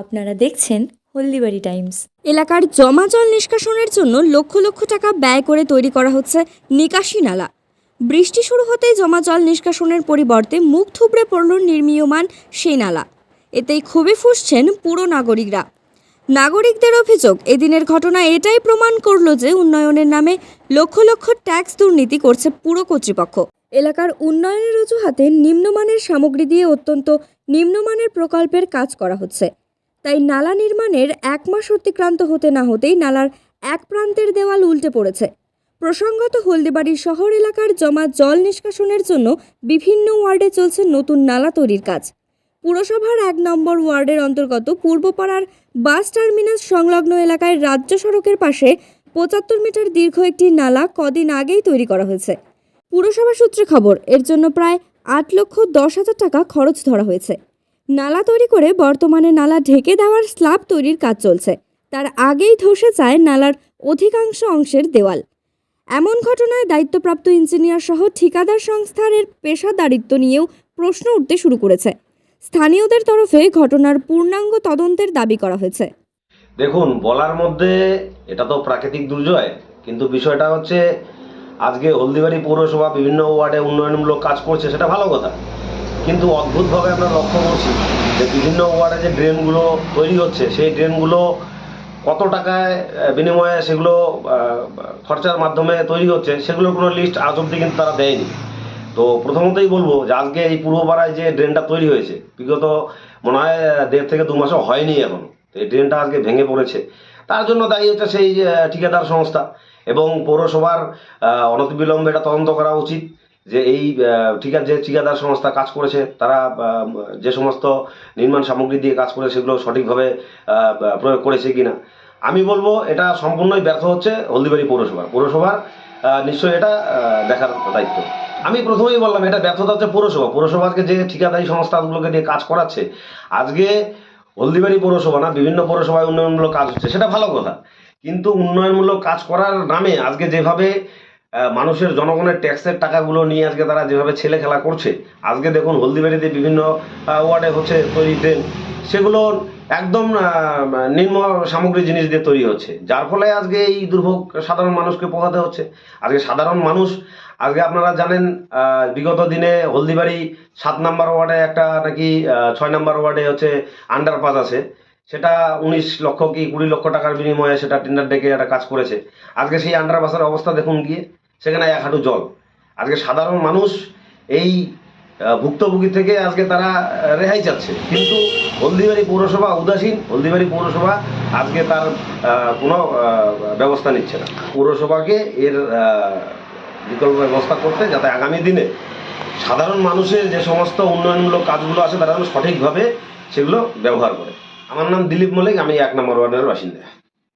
আপনারা দেখছেন হলদিবাড়ি টাইমস। এলাকার জমা জল নিষ্কাশনের জন্য লক্ষ লক্ষ টাকা ব্যয় করে তৈরি করা হচ্ছে নিকাশি নালা। বৃষ্টি শুরু হতেই জমা জল নিষ্কাশনের পরিবর্তে মুখ থুবড়ে পড়ল নির্মীয়মান সেই নালা। এতেই ক্ষোভে ফুসছেন পুরো নাগরিকরা। নাগরিকদের অভিযোগ, এদিনের ঘটনা এটাই প্রমাণ করল যে উন্নয়নের নামে লক্ষ লক্ষ ট্যাক্স দুর্নীতি করছে পুরো কর্তৃপক্ষ। এলাকার উন্নয়নের অজুহাতে নিম্নমানের সামগ্রী দিয়ে অত্যন্ত নিম্নমানের প্রকল্পের কাজ করা হচ্ছে। তাই নালা নির্মাণের এক মাস অতিক্রান্ত হতে না হতেই নালার এক প্রান্তের দেওয়াল উল্টে পড়েছে। প্রসঙ্গত হলদিবাড়ির শহর এলাকার জমা জল নিষ্কাশনের জন্য বিভিন্ন ওয়ার্ডে চলছে নতুন নালা তৈরির কাজ। পুরসভার এক নম্বর ওয়ার্ডের অন্তর্গত পূর্বপাড়ার বাস টার্মিনাস সংলগ্ন এলাকায় রাজ্য সড়কের পাশে পঁচাত্তর মিটার দীর্ঘ একটি নালা কদিন আগেই তৈরি করা হয়েছে। পুরসভা সূত্রে খবর, এর জন্য প্রায় আট লক্ষ দশ হাজার টাকা খরচ ধরা হয়েছে। নালা তৈরি করে বর্তমানে নালা ঢেকে দেওয়ার স্ল্যাব তৈরির কাজ চলছে। তার আগেই ধসে যায় নালার অধিকাংশ অংশের দেওয়াল। এমন ঘটনায় দায়িত্বপ্রাপ্ত ইঞ্জিনিয়ার সহ ঠিকাদার সংস্থার এর পেশাদারিত্ব নিয়েও প্রশ্ন উঠতে শুরু করেছে। স্থানীয়দের তরফে ঘটনার পূর্ণাঙ্গ তদন্তের দাবি করা হয়েছে। দেখুন, বলার মধ্যে এটা তো প্রাকৃতিক দুর্জয় কিন্তু বিষয়টা হচ্ছে আজকে হলদিবাড়ি পৌরসভা বিভিন্ন ওয়ার্ডে উন্নয়নমূলক কাজ করছে, সেটা ভালো কথা। কিন্তু অদ্ভুতভাবে আমরা লক্ষ্য করছি যে বিভিন্ন ওয়ার্ডে যে ড্রেনগুলো তৈরি হচ্ছে, সেই ড্রেনগুলো কত টাকায় বিনিময়ে সেগুলো খরচার মাধ্যমে তৈরি হচ্ছে, সেগুলোর কোনো লিস্ট আজ অব্দি কিন্তু তারা দেয়নি। তো প্রথমতই বলব যে আজকে এই পূর্বপাড়ায় যে ড্রেনটা তৈরি হয়েছে, বিগত মনে হয় দেড় থেকে দু মাসও হয়নি এখন। তো এই ড্রেনটা আজকে ভেঙে পড়েছে। তার জন্য দায়ী হচ্ছে সেই ঠিকাদার সংস্থা এবং পৌরসভার অনতিবিলম্বে এটা তদন্ত করা উচিত যে এই ঠিকা, যে ঠিকাদার সংস্থা কাজ করেছে, তারা যে সমস্ত নির্মাণ সামগ্রী দিয়ে কাজ করে সেগুলো সঠিকভাবে প্রয়োগ করেছে কিনা। আমি বলব এটা সম্পূর্ণই ব্যর্থ হচ্ছে হলদিবাড়ি পৌরসভা পৌরসভার নিশ্চয়ই এটা দেখার দায়িত্ব। আমি প্রথমেই বললাম এটা ব্যর্থতা হচ্ছে পৌরসভা। পৌরসভাকে যে ঠিকাদারি সংস্থাগুলোকে দিয়ে কাজ করাচ্ছে, আজকে হলদিবাড়ি পৌরসভা না, বিভিন্ন পৌরসভায় উন্নয়নমূলক কাজ হচ্ছে, সেটা ভালো কথা। কিন্তু উন্নয়নমূলক কাজ করার নামে আজকে যেভাবে মানুষের জনগণের ট্যাক্সের টাকাগুলো নিয়ে আজকে তারা যেভাবে ছেলে খেলা করছে, আজকে দেখুন হলদিবাড়িতে বিভিন্ন ওয়ার্ডে হচ্ছে তৈরি ড্রেন সেগুলো একদম নিম্ন সামগ্রী জিনিস দিয়ে তৈরি হচ্ছে। যার ফলে আজকে এই দুর্ভোগ সাধারণ মানুষকে পোহাতে হচ্ছে। আজকে সাধারণ মানুষ, আজকে আপনারা জানেন বিগত দিনে হলদিবাড়ি সাত নাম্বার ওয়ার্ডে একটা নাকি ছয় নাম্বার ওয়ার্ডে হচ্ছে আন্ডারপাস আছে। সেটা উনিশ লক্ষ কি কুড়ি লক্ষ টাকার বিনিময়ে সেটা টেন্ডার ডেকে একটা কাজ করেছে। আজকে সেই আন্ডারপাসের অবস্থা দেখুন গিয়ে, সেখানে এক হাঁটু জল। আজকে সাধারণ মানুষ এই ভুক্তভোগী থেকে আজকে তারা রেহাই চাচ্ছে। কিন্তু হলদিবাড়ি পৌরসভা উদাসীন, হলদিবাড়ি পৌরসভা আজকে তার কোনো ব্যবস্থা নিচ্ছে না। পৌরসভাকে এর বিকল্প ব্যবস্থা করতে যাতে আগামী দিনে সাধারণ মানুষের যে সমস্ত উন্নয়নমূলক কাজগুলো আছে, তারা যেন সঠিকভাবে সেগুলো ব্যবহার করে। আমার নাম দিলীপ মল্লিক, আমি এক নম্বর ওয়ার্ডের বাসিন্দা।